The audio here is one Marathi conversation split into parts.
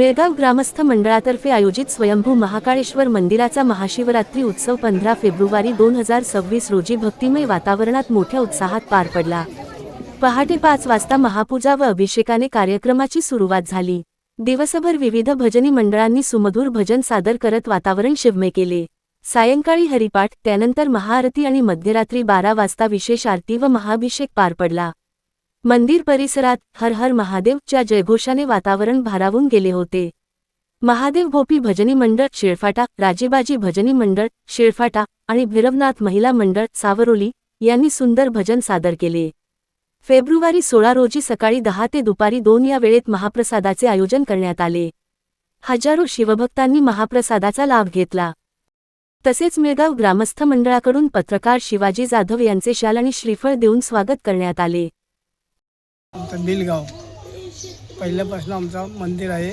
मेळगाव ग्रामस्थ मंडळातर्फे आयोजित स्वयंभू महाकाळेश्वर मंदिराचा महाशिवरात्री उत्सव पंधरा फेब्रुवारी दोन हजार सव्वीस रोजी भक्तिमय वातावरणात मोठ्या उत्साहात पार पडला. पहाटे पाच वाजता महापूजा व अभिषेकाने कार्यक्रमाची सुरुवात झाली. दिवसभर विविध भजनी मंडळांनी सुमधूर भजन सादर करत वातावरण शिवमे केले. सायंकाळी हरिपाठ त्यानंतर महाआरती आणि मध्यरात्री बारा वाजता विशेष आरती व महाभिषेक पार पडला. मंदिर परिसरात हर हर महादेवच्या जयघोषाने वातावरण भारावून गेले होते. महादेव भोपी भजनी मंडळ शेळफाटा राजेबाजी भजनी मंडळ शेळफाटा आणि भैरवनाथ महिला मंडळ सावरोली यांनी सुंदर भजन सादर केले. फेब्रुवारी सोळा रोजी सकाळी दहा ते दुपारी दोन या वेळेत महाप्रसादाचे आयोजन करण्यात आले. हजारो शिवभक्तांनी महाप्रसादाचा लाभ घेतला. तसेच मेळगाव ग्रामस्थ मंडळाकडून पत्रकार शिवाजी जाधव यांचे शाल आणि श्रीफळ देऊन स्वागत करण्यात आले. आमचं बिलगाव पहिल्यापासून आमचं मंदिर आहे.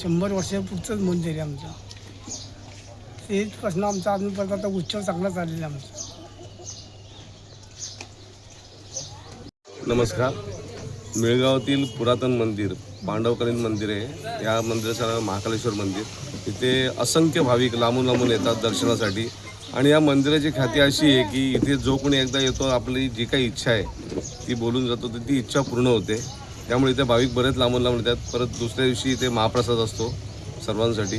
शंभर वर्षापुढचंच मंदिर आहे आमचं. तेचपासून आमचा अजूनपर्यंत आता उत्सव चांगला चाललेला आहे आमचा. नमस्कार. मिळगावातील पुरातन मंदिर पांडवकालीन मंदिर आहे. या मंदिराचं नाव महाकालेश्वर मंदिर. इथे असंख्य भाविक लांबून लांबून येतात दर्शनासाठी. आणि या मंदिराची ख्याती अशी आहे की इथे जो कोणी एकदा येतो आपली जी काही इच्छा आहे ती बोलून जातो तर ती इच्छा पूर्ण होते. त्यामुळे इथे भाविक बरेच लांबून लांबून येतात. परत दुसऱ्या दिवशी इथे महाप्रसाद असतो सर्वांसाठी.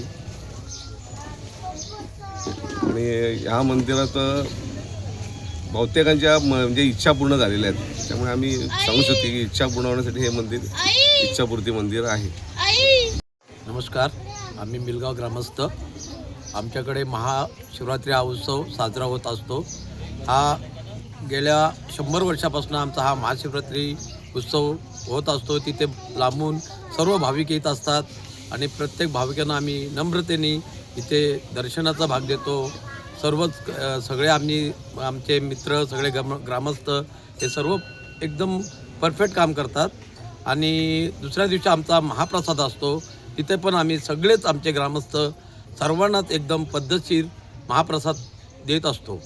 आणि ह्या मंदिरात बहुतेकांच्या म- म्हणजे इच्छा पूर्ण झालेल्या आहेत. त्यामुळे आम्ही सांगू शकतो की इच्छा पूर्ण होण्यासाठी हे मंदिर इच्छापूर्ती मंदिर आहे. नमस्कार. आम्ही मिलगाव ग्रामस्थ आमच्याकडे महाशिवरात्री हा उत्सव साजरा होत असतो. हा गेल्या शंभर वर्षापासून आमचा हा महाशिवरात्री उत्सव होत असतो. तिथे लांबून सर्व भाविक येत असतात आणि प्रत्येक भाविकांना आम्ही नम्रतेने इथे दर्शनाचा भाग देतो. सर्वच सगळे आम्ही आमचे मित्र सगळे ग्राम ग्रामस्थ हे सर्व एकदम परफेक्ट काम करतात. आणि दुसऱ्या दिवशी आमचा महाप्रसाद असतो. तिथे पण आम्ही सगळेच आमचे ग्रामस्थ सर्वांनाच एकदम पद्धतशीर महाप्रसाद देत असतो.